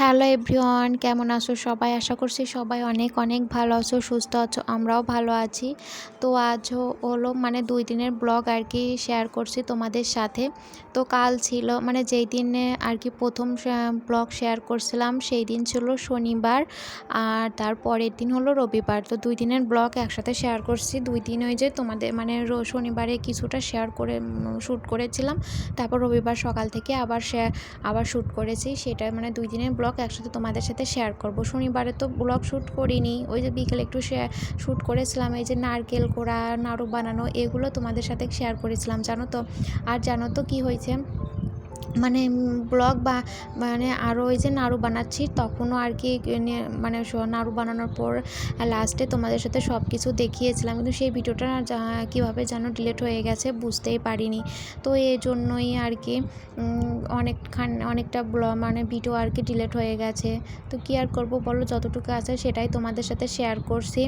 Hello everyone, কেমন আছো সবাই? আশা করছি সবাই অনেক অনেক ভালো আছো, সুস্থ আছো, আমরাও ভালো আছি। তো আজ হলো মানে দুই দিনের ব্লগ আর কি শেয়ার করছি তোমাদের সাথে। তো কাল ছিল মানে যেই দিনে আর কি প্রথম ব্লগ শেয়ার করছিলাম সেই দিন ছিল শনিবার আর তার পরের দিন হলো রবিবার। তো দুই দিনের ব্লগ একসাথে শেয়ার করছি। দুই দিন ওই যে তোমাদের মানে শনিবারে কিছুটা শেয়ার করে শ্যুট করেছিলাম। তারপর রবিবার সকাল থেকে আবার আবার শ্যুট করেছি। সেটা মানে দুই দিনের ব্লগ একসাথে তোমাদের সাথে শেয়ার করব। শনিবারে তো ব্লগ শ্যুট করিনি, ওই যে বিকেলে একটু শেয়ার শ্যুট করেছিলাম, এই যে নারকেল কোড়া, নাড়ু বানানো, এগুলো তোমাদের সাথে শেয়ার করেছিলাম, জানো তো? আর জানো তো কি হয়েছে? মানে ব্লগ বা মানে আরও ওই যে নাড়ু বানাচ্ছি, তখনও আর কি মানে নাড়ু বানানোর পর লাস্টে তোমাদের সাথে সব কিছু দেখিয়েছিলাম। কিন্তু সেই ভিডিওটা কীভাবে যেন ডিলেট হয়ে গেছে, বুঝতেই পারিনি। তো এই জন্যই আর কি অনেকখান, অনেকটা ব্লগ মানে ভিডিও আর কি ডিলেট হয়ে গেছে। তো কী আর করব বলো? যতটুকু আছে সেটাই তোমাদের সাথে শেয়ার করছি।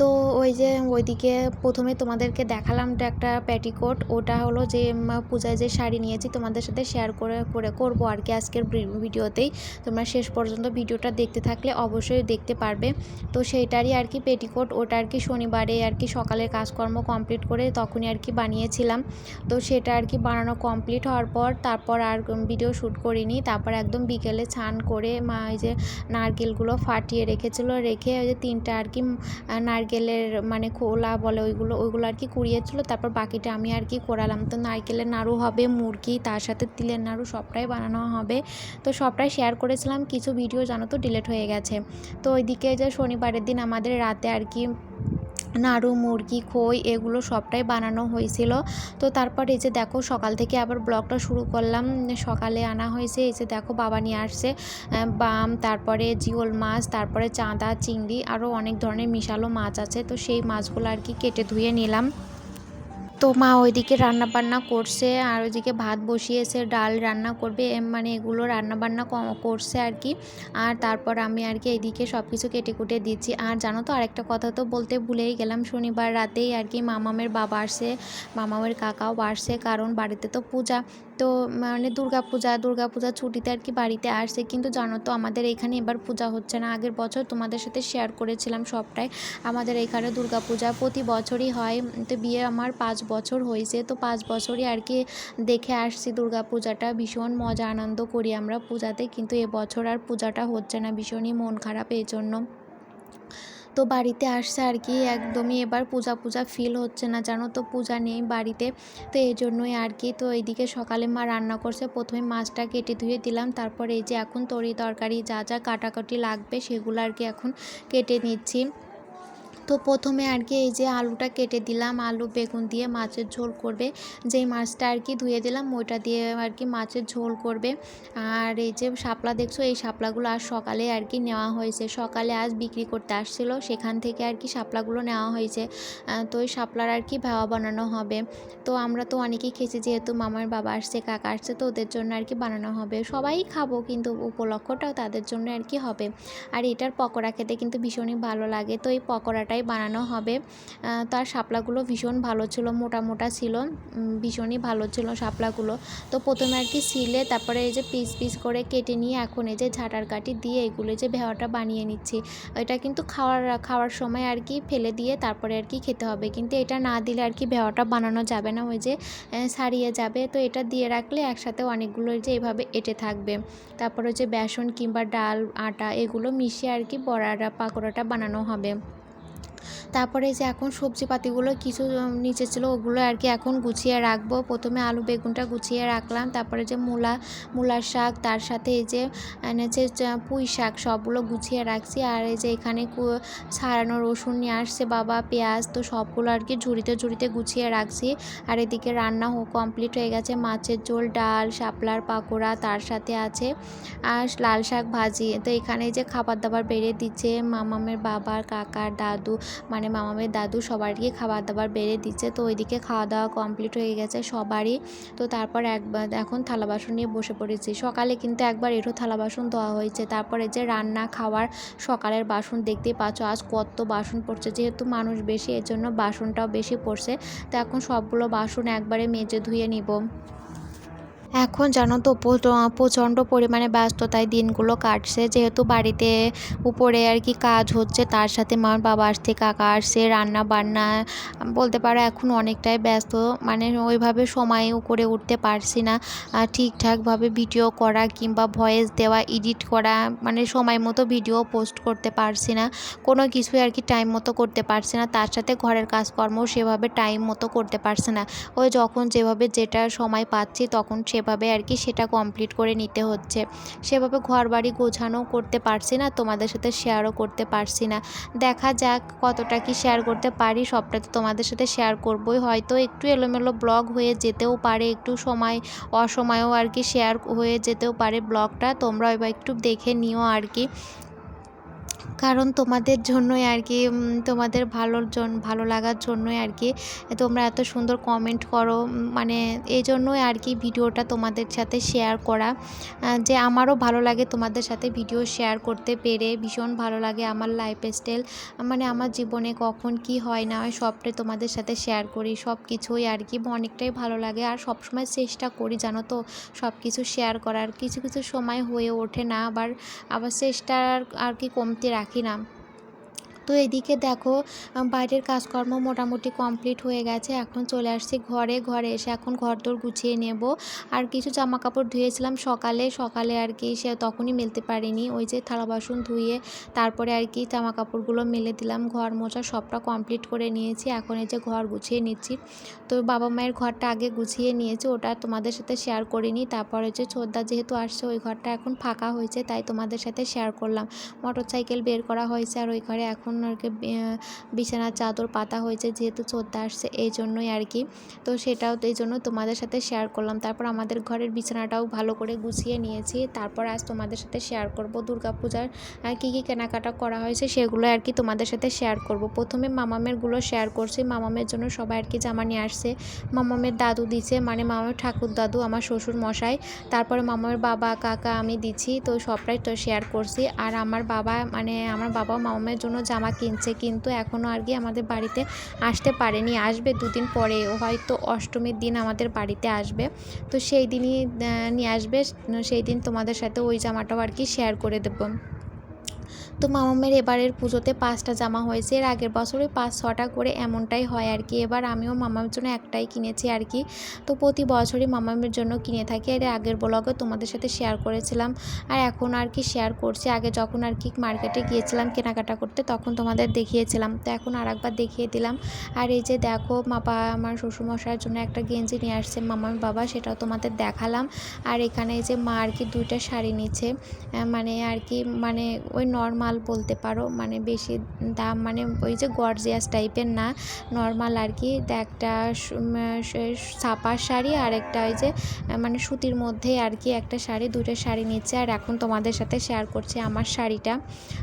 তো ওই যে ওইদিকে প্রথমে তোমাদেরকে দেখালাম তো একটা প্যাটিকোট ওটা হলো যে পূজায় যে শাড়ি নিয়েছি, তোমাদের সাথে শেয়ার করে করে করব আর কি আজকের ভিডিওতেই। তোমরা শেষ পর্যন্ত ভিডিওটা দেখতে থাকলে অবশ্যই দেখতে পারবে। তো সেইটারই আর কি পেটিকোট, ওটা আর কি শনিবারে আর কি সকালের কাজকর্ম কমপ্লিট করে তখনই আর কি বানিয়েছিলাম। তো সেটা আর কি বানানো কমপ্লিট হওয়ার পর, তারপর আর ভিডিও শ্যুট করিনি। তারপর একদম বিকেলে ছান করে মা ওই যে নারকেলগুলো ফাটিয়ে রেখেছিলো, রেখে ওই যে তিনটা আর কি নারকেলের মানে খোলা বলে ওইগুলো ওইগুলো আর কি কুড়িয়েছিল, তারপর বাকিটা আমি আর কি করালাম। তো নারকেলের নাড়ু হবে, মুরগি, তার সাথে তিলের নাড়ু সবটাই বানানো হবে। তো সবটাই শেয়ার করেছিলাম, কিছু ভিডিও জানো তো ডিলেট হয়ে গেছে। তো ওইদিকে যে শনিবারের দিন আমাদের রাতে আর কি নাড়ু, মুরগি, খই এগুলো সবটাই বানানো হয়েছিল। তো তারপর এই যে দেখো সকাল থেকে আবার ব্লগটা শুরু করলাম। সকালে আনা হয়েছে। এই যে দেখো বাবা নিয়ে আসছে বাম, তারপরে জিওল মাছ, তারপরে চাঁদা, চিংড়ি আরও অনেক ধরনের মিশালো মাছ আছে। তো সেই মাছগুলো আর কি কেটে ধুয়ে নিলাম। তো মা ওইদিকে রান্না বান্না করছে আর ওইদিকে ভাত বসিয়েছে, ডাল রান্না করবে মানে এগুলো রান্না বান্না করছে আর কি। আর তারপর আমি আর কি এইদিকে সব কিছু কেটে কুটে দিচ্ছি। আর জানো তো আরেকটা কথা তো বলতে ভুলেই গেলাম, শনিবার রাতেই আর কি মামামের বাবা আসছে মামামের কাকাও আসছে কারণ বাড়িতে তো পূজা। তো মানে দুর্গা পূজা দুর্গা পূজা ছুটিতে আর কি বাড়িতে আসছে কিন্তু জানো তো, আমাদের এখানে এবার পূজা হচ্ছে না। আগের বছর তোমাদের সাথে শেয়ার করেছিলাম সবটাই। আমাদের এখানে দুর্গা পূজা প্রতি বছরই হয়। তো বিয়ে আমার পাঁচ বছর হয়েছে। তো পাঁচ বছরই আর কি দেখে আসছি দুর্গা পূজাটা ভীষণ মজা, আনন্দ করি আমরা পূজাতে। কিন্তু এবছর আর পূজাটা হচ্ছে না। ভীষণই মন খারাপ এই জন্য তো বাড়িতে আসছে আর কি, একদমই এবার পূজা পূজা ফিল হচ্ছে না, জানো তো পূজা নেই বাড়িতে। তো এই জন্যই আর কি, তো এইদিকে সকালে মা রান্না করছে, প্রথমে মাছটা কেটে ধুয়ে দিলাম, তারপর এই যে এখন তরি তরকারি যা যা কাটাকাটি লাগবে সেগুলো আর কি এখন কেটে নিচ্ছি। তো প্রথমে আর কি এই যে আলুটা কেটে দিলাম। আলু, বেগুন দিয়ে মাছের ঝোল করবে। যেই মাছটা আর কি ধুয়ে দিলাম, ওইটা দিয়ে আর কি মাছের ঝোল করবে। আর এই যে শাপলা দেখছ, এই শাপলাগুলো আজ সকালে আর কি নেওয়া হয়েছে। সকালে আজ বিক্রি করতে আসছিল, সেখান থেকে আর কি শাপলাগুলো নেওয়া হয়েছে। তো ওই শাপলার আর কি ভাওয়া বানানো হবে। তো আমরা তো অনেকেই খেয়েছি, যেহেতু মামার বাবা আসছে, কাকা আসছে, তো ওদের জন্য আর কি বানানো হবে। সবাই খাব, কিন্তু উপলক্ষটাও তাদের জন্য আর কি হবে। আর এটার পকোড়া খেতে কিন্তু ভীষণই ভালো লাগে। তো এই পকোড়াটাই কড়াই বানানো হবে। তার শাপলাগুলো ভীষণ ভালো ছিল, মোটা মোটা ছিল ভীষণই ভালো ছিল শাপলাগুলো। তো প্রথমে আর কি সিলে তারপরে এই যে পিস পিস করে কেটে নিয়ে এখন এই যে ঝাঁটার কাঠি দিয়ে এগুলো যে ভেওয়াটা বানিয়ে নিচ্ছি এটা কিন্তু খাওয়ার খাওয়ার সময় আর কি ফেলে দিয়ে তারপরে আর কি খেতে হবে। কিন্তু এটা না দিলে আর কি ভেওয়াটা বানানো যাবে না, ওই যে সারিয়ে যাবে। তো এটা দিয়ে রাখলে একসাথে অনেকগুলো যে এভাবে এঁটে থাকবে। তারপরে যে বেসন কিংবা ডাল, আটা এগুলো মিশিয়ে আর কি বড়াটা, পাকোড়াটা বানানো হবে। তারপরে যে এখন সবজিপাতিগুলো কিছু নিচে ছিল, ওগুলো আর কি এখন গুছিয়ে রাখব। প্রথমে আলু বেগুনটা গুছিয়ে রাখলাম, তারপরে যে মূলা, মূলার শাক, তার সাথে এই যে এনেছে পুঁই শাক সবগুলো গুছিয়ে রাখছি। আর এই যে এখানে ছাড়ানো রসুন নিয়ে আসছে বাবা, পেঁয়াজ, তো সবগুলো আর কি ঝুড়িতে ঝুড়িতে গুছিয়ে রাখছি। আর এদিকে রান্না কমপ্লিট হয়ে গেছে, মাছের ঝোল, ডাল, শাপলার পাকোড়া তার সাথে আছে। আর লাল শাক ভাজি, তো এখানে যে খাবার দাবার বেড়ে দিচ্ছে, মামামের বাবার, কাকার, দাদু মানে মামামের দাদু সবারই খাবার দাবার বেড়ে দিচ্ছে। তো ওইদিকে খাওয়া দাওয়া কমপ্লিট হয়ে গেছে সবারই। তো তারপর একবার এখন থালা বাসন নিয়ে বসে পড়েছি। সকালে কিন্তু একবার এঠো থালা বাসন ধোয়া হয়েছে। তারপরে যে রান্না, খাওয়ার সকালের বাসন দেখতেই পাচ্ছ, আজ কত বাসন পড়ছে। যেহেতু মানুষ বেশি এর জন্য বাসনটাও বেশি পড়ছে। তো এখন সবগুলো বাসন একবারে মেজে ধুয়ে নিব। এখন জানো তো প্রচণ্ড পরিমাণে ব্যস্ততায় দিনগুলো কাটছে। যেহেতু বাড়িতে উপরে আর কি কাজ হচ্ছে, তার সাথে মার বাবা আসছে, কাকা আসছে, রান্না বান্না, বলতে পারো এখন অনেকটাই ব্যস্ত। মানে ওইভাবে সময়ও করে উঠতে পারছি না। ঠিকঠাকভাবে ভিডিও করা কিংবা ভয়েস দেওয়া এডিট করা মানে সময় মতো ভিডিও পোস্ট করতে পারছি না। কোনো কিছুই আর কি টাইম মতো করতে পারছি না। তার সাথে ঘরের কাজকর্ম সেভাবে টাইম মতো করতে পারছি না। ওই যখন যেভাবে যেটা সময় পাচ্ছি, তখন সেভাবে আর কি সেটা কমপ্লিট করে নিতে হচ্ছে। সেভাবে ঘর বাড়ি গোছানো করতে পারছি না, তোমাদের সাথে শেয়ারও করতে পারছি না। দেখা যাক কতটা কি শেয়ার করতে পারি, সবটা তো তোমাদের সাথে শেয়ার করবই। হয়তো একটু এলোমেলো ব্লগ হয়ে যেতেও পারে, একটু সময়, অসময়েও আর কি শেয়ার হয়ে যেতেও পারে ব্লগটা তোমরা এবার একটু দেখে নিও আর কি। কারণ তোমাদের জন্যই আর কি তোমাদের ভালোর জন্য ভালো লাগার জন্যই আর কি তোমরা এত সুন্দর কমেন্ট করো মানে এই জন্যই আর কি ভিডিওটা তোমাদের সাথে শেয়ার করা। যে আমারও ভালো লাগে তোমাদের সাথে ভিডিও শেয়ার করতে পেরে, ভীষণ ভালো লাগে আমার লাইফ স্টাইল মানে আমার জীবনে কখন কি হয় না হয় সবটাই তোমাদের সাথে শেয়ার করি সব কিছুই আর কি অনেকটাই ভালো লাগে। আর সবসময় চেষ্টা করি জানো তো সব কিছু শেয়ার করার। কিছু কিছু সময় হয়ে ওঠে না, আবার আবার চেষ্টা আর- আর কি কমতি রাখি। না। তো এদিকে দেখো বাইরের কাজকর্ম মোটামুটি কমপ্লিট হয়ে গেছে। এখন চলে আসছি ঘরে। ঘরে এসে এখন ঘর দোর গুছিয়ে নেব। আর কিছু জামা কাপড় ধুয়েছিলাম সকালে। সকালে আর কি সে তখনই মেলতে পারিনি। ওই যে থালা বাসন ধুয়ে তারপরে আর কি জামা কাপড়গুলো মেলে দিলাম। ঘর মোছা সবটা কমপ্লিট করে নিয়েছি। এখন এই যে ঘর গুছিয়ে নিচ্ছি। তো বাবা মায়ের ঘরটা আগে গুছিয়ে নিয়েছি। ওটা তোমাদের সাথে শেয়ার করিনি। তারপরে হচ্ছে ছোদ্দা যেহেতু আসছে, ওই ঘরটা এখন ফাঁকা হয়েছে, তাই তোমাদের সাথে শেয়ার করলাম। মোটর সাইকেল বের করা হয়েছে আর ওই ঘরে এখন আর কি বিছানার চাদর পাতা হয়েছে যেহেতু চোদ্দা আসছে এই জন্যই আর কি। তো সেটাও এই জন্য তোমাদের সাথে শেয়ার করলাম। তারপর আমাদের ঘরের বিছানাটাও ভালো করে গুছিয়ে নিয়েছি। তারপর আজ তোমাদের সাথে শেয়ার করব দুর্গাপূজার কী কী কেনাকাটা করা হয়েছে সেগুলো আর কি তোমাদের সাথে শেয়ার করব। প্রথমে মামামেরগুলো শেয়ার করছি। মামামের জন্য সবাই আর কি জামা নিয়ে আসছে। মামামের দাদু দিছে মানে মামামের ঠাকুর দাদু, আমার শ্বশুর মশাই। তারপরে মামার বাবা, কাকা আমি দিচ্ছি। তো সবটাই তো শেয়ার করছি। আর আমার বাবা মানে আমার বাবা মামামের জন্য জামা কিনছে, কিন্তু এখনও আর কি আমাদের বাড়িতে আসতে পারেনি। আসবে দুদিন পরে, হয়তো অষ্টমীর দিন আমাদের বাড়িতে আসবে। তো সেই দিনই নিয়ে আসবে, সেই দিন তোমাদের সাথে ওই জামাটাও আর কি শেয়ার করে দেবো। তো মামামের এবারের পুজোতে পাঁচটা জামা হয়েছে। এর আগের বছরে পাঁচ, ছটা করে এমনটাই হয় আর কি। এবার আমিও মামামের জন্য একটাই কিনেছি আর কি। তো প্রতি বছরই মামামের জন্য কিনে থাকি। এর আগের ব্লগে তোমাদের সাথে শেয়ার করেছিলাম। আর এখন আর কি শেয়ার করছি। আগে যখন আর কি মার্কেটে গিয়েছিলাম কেনাকাটা করতে, তখন তোমাদের দেখিয়েছিলাম। তো এখন আর একবার দেখিয়ে দিলাম। আর এই যে দেখো, মাপা আমার শ্বশুরমশাইয়ের জন্য একটা গেঞ্জি নিয়ে আসছে মামার বাবা, সেটাও তোমাদের দেখালাম। আর এখানে এই যে মা আর কি দুইটা শাড়ি নিচ্ছে। মানে আর কি মানে ওই নর্মাল বলতে পারো মানে বেশি দাম মানে ওই যে গর্জিয়াস টাইপের না নর্মাল আর কি। একটা সু- উম, স- ছাপার শাড়ি আর একটা ওই যে মানে সুতির মধ্যে আর কি একটা শাড়ি দুটো শাড়ি নিচ্ছে। আর এখন তোমাদের সাথে শেয়ার করছি আমার শাড়িটা।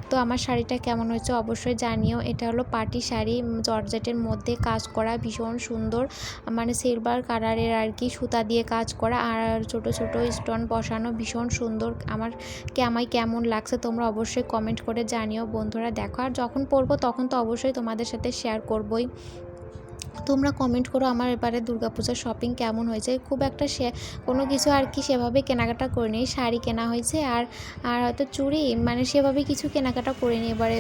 তো আমার শাড়িটা কেমন হয়েছে অবশ্যই জানিও। এটা হলো পাটি শাড়ি জর্জেটের মধ্যে কাজ করা ভীষণ সুন্দর মানে সিলভার কালারের আর কি সুতা দিয়ে কাজ করা। আর ছোট ছোট স্টোন বসানো ভীষণ সুন্দর। আমার আমায় কেমন লাগছে তোমরা অবশ্যই কমেন্ট করে জানিও বন্ধুরা। দেখো আর যখন পড়ব তখন তো অবশ্যই তোমাদের সাথে শেয়ার করবই। তোমরা কমেন্ট করো আমার এবারে দুর্গাপূজার শপিং কেমন হয়েছে। খুব একটা সে, কোনো কিছু আর কি সেভাবে কেনাকাটা করিনি। শাড়ি কেনা হয়েছে আর আর হয়তো চুড়ি মানে সেভাবে কিছু কেনাকাটা করিনি এবারে।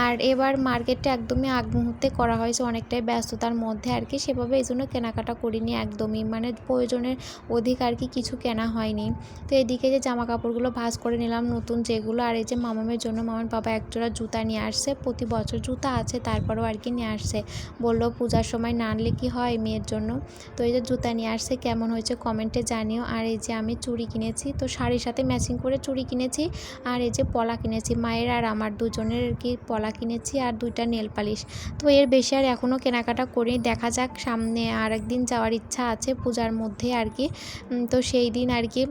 আর এবার মার্কেটটা একদমই আগ মুহূর্তে করা হয়েছে অনেকটাই ব্যস্ততার মধ্যে আর কি। সেভাবে এই জন্য কেনাকাটা করিনি একদমই। মানে প্রয়োজনের অধিক আর কি কিছু কেনা হয়নি। তো এদিকে যে জামা কাপড়গুলো ভাঁজ করে নিলাম নতুন যেগুলো, আর এই যে মামামের জন্য মামার বাবা একজোড়া জুতা নিয়ে আসছে। প্রতি বছর জুতা আছে, তারপরেও আর কি নিয়ে আসছে। বলল পূজার সময় না আনলে কি হয় মেয়ের জন্য? তো এই যে জুতা নিয়ে আসছে, কেমন হয়েছে কমেন্টে জানিও। আর এই যে আমি চুড়ি কিনেছি, তো শাড়ির সাথে ম্যাচিং করে চুড়ি কিনেছি। আর এই যে পলা কিনেছি, মায়ের আর আমার দুজনের কি পলা কিনেছি আর দুইটা নেল পালিশ। তো এর বেশি আর এখনও কেনাকাটা করি দেখা যাক সামনে আর একদিন যাওয়ার ইচ্ছা আছে পূজার মধ্যে আর কি। তো সেই দিন আর কি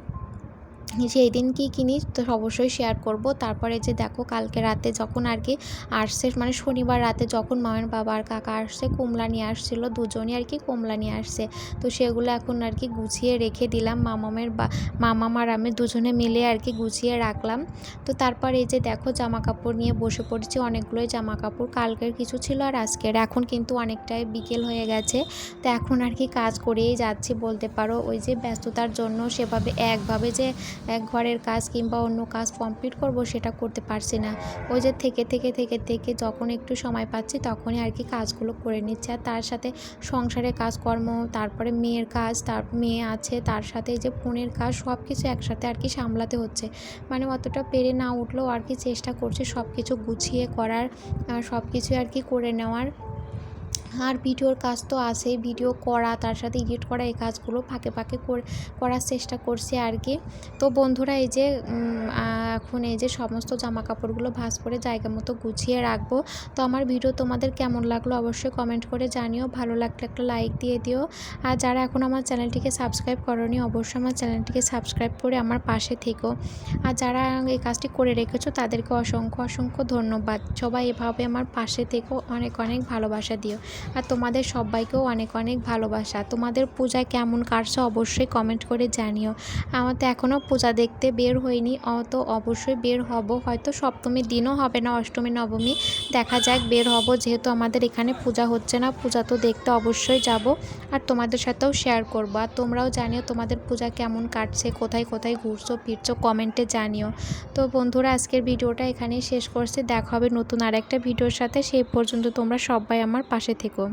সেই দিন কী কিনি তো অবশ্যই শেয়ার করব। তারপরে যে দেখো কালকে রাতে যখন আর কি আসছে মানে শনিবার রাতে যখন মায়ের বাবা আর কাকা আসছে, কমলা নিয়ে আসছিল, দুজনই আর কি কমলা নিয়ে আসছে। তো সেগুলো এখন আর কি গুছিয়ে রেখে দিলাম, মামামের বা, মামাম আমি দুজনে মিলে আর কি গুছিয়ে রাখলাম। তো তারপর এই যে দেখো জামা কাপড় নিয়ে বসে পড়েছি, অনেকগুলোই জামা কাপড় কালকের কিছু ছিল আর আজকের। এখন কিন্তু অনেকটাই বিকেল হয়ে গেছে। তো এখন আর কি কাজ করেই যাচ্ছি বলতে পারো। ওই যে ব্যস্ততার জন্য সেভাবে একভাবে যে ঘরের কাজ কিংবা অন্য কাজ কমপ্লিট করব সেটা করতে পারছি না। ওই যে থেকে থেকে থেকে থেকে যখন একটু সময় পাচ্ছি তখনই আর কি কাজগুলো করে নিচ্ছে। আর তার সাথে সংসারের কাজকর্ম, তারপরে মেয়ের কাজ, তার মেয়ে আছে, তার সাথে যে ফোনের কাজ সব কিছু একসাথে আর কি সামলাতে হচ্ছে। মানে অতটা পেরে না উঠলেও আর কি চেষ্টা করছে সব কিছু গুছিয়ে করার সব কিছু আর কি করে নেওয়ার। আর ভিডিওর কাজ তো আছেই, ভিডিও করা, তার সাথে এডিট করা, এই কাজগুলো ফাঁকে ফাঁকে করে, করার চেষ্টা করছি আর কি। তো বন্ধুরা, এই যে এখন এই যে সমস্ত জামা কাপড়গুলো ভাঁজ করে জায়গা মতো গুছিয়ে রাখব। তো আমার ভিডিও তোমাদের কেমন লাগল অবশ্যই কমেন্ট করে জানিও। ভালো লাগলে একটা লাইক দিয়ে দিও। আর যারা এখন আমার চ্যানেলটিকে সাবস্ক্রাইব করনি, অবশ্যই আমার চ্যানেলটিকে সাবস্ক্রাইব করে আমার পাশে থেকো। আর যারা এই কাজটি করে রেখেছো, তাদেরকে অসংখ্য অসংখ্য ধন্যবাদ। সবাই এভাবে আমার পাশে থেকো। অনেক অনেক ভালোবাসা দিও। আর তোমাদের সবাইকেও অনেক অনেক ভালোবাসা। তোমাদের পূজা কেমন কাটছে অবশ্যই কমেন্ট করে জানিও। আমার তো এখনও পূজা দেখতে বের হয়নি তো অবশ্যই বের হব। হয়তো সপ্তমীর দিনও হবে না, অষ্টমী, নবমী। দেখা যাক, বের হব। যেহেতু আমাদের এখানে পূজা হচ্ছে না, পূজা তো দেখতে অবশ্যই যাব। আর তোমাদের সাথেও শেয়ার করব। আর তোমরাও জানিও তোমাদের পূজা কেমন কাটছে, কোথায় কোথায় ঘুরছো, ফিরছো কমেন্টে জানিও। তো বন্ধুরা, আজকের ভিডিওটা এখানেই শেষ করছি। দেখা হবে নতুন আরেকটা ভিডিওর সাথে। সেই পর্যন্ত তোমরা সবাই আমার পাশে থেকো।